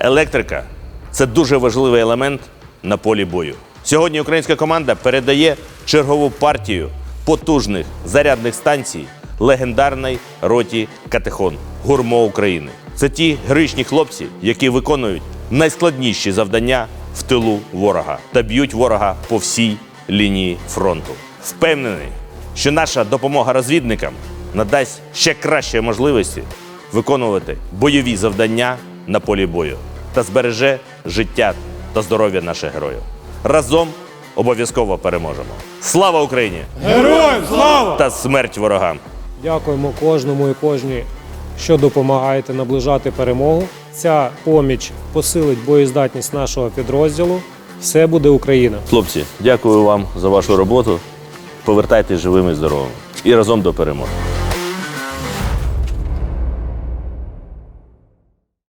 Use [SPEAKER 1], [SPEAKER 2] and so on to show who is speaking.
[SPEAKER 1] Електрика це дуже важливий елемент на полі бою. Сьогодні українська команда передає чергову партію потужних зарядних станцій легендарної роті Катехон Гурмо України. Це ті героїчні хлопці, які виконують найскладніші завдання в тилу ворога та б'ють ворога по всій лінії фронту. Впевнений, що наша допомога розвідникам надасть ще кращі можливості виконувати бойові завдання на полі бою та збереже життя та здоров'я наших героїв. Разом обов'язково переможемо. Слава Україні!
[SPEAKER 2] Героям слава!
[SPEAKER 1] Та смерть ворогам!
[SPEAKER 2] Дякуємо кожному і кожній, що допомагаєте наближати перемогу. Ця поміч посилить боєздатність нашого підрозділу. Все буде Україна!
[SPEAKER 1] Хлопці, дякую вам за вашу роботу. Повертайтесь живими і здоровими і разом до перемоги.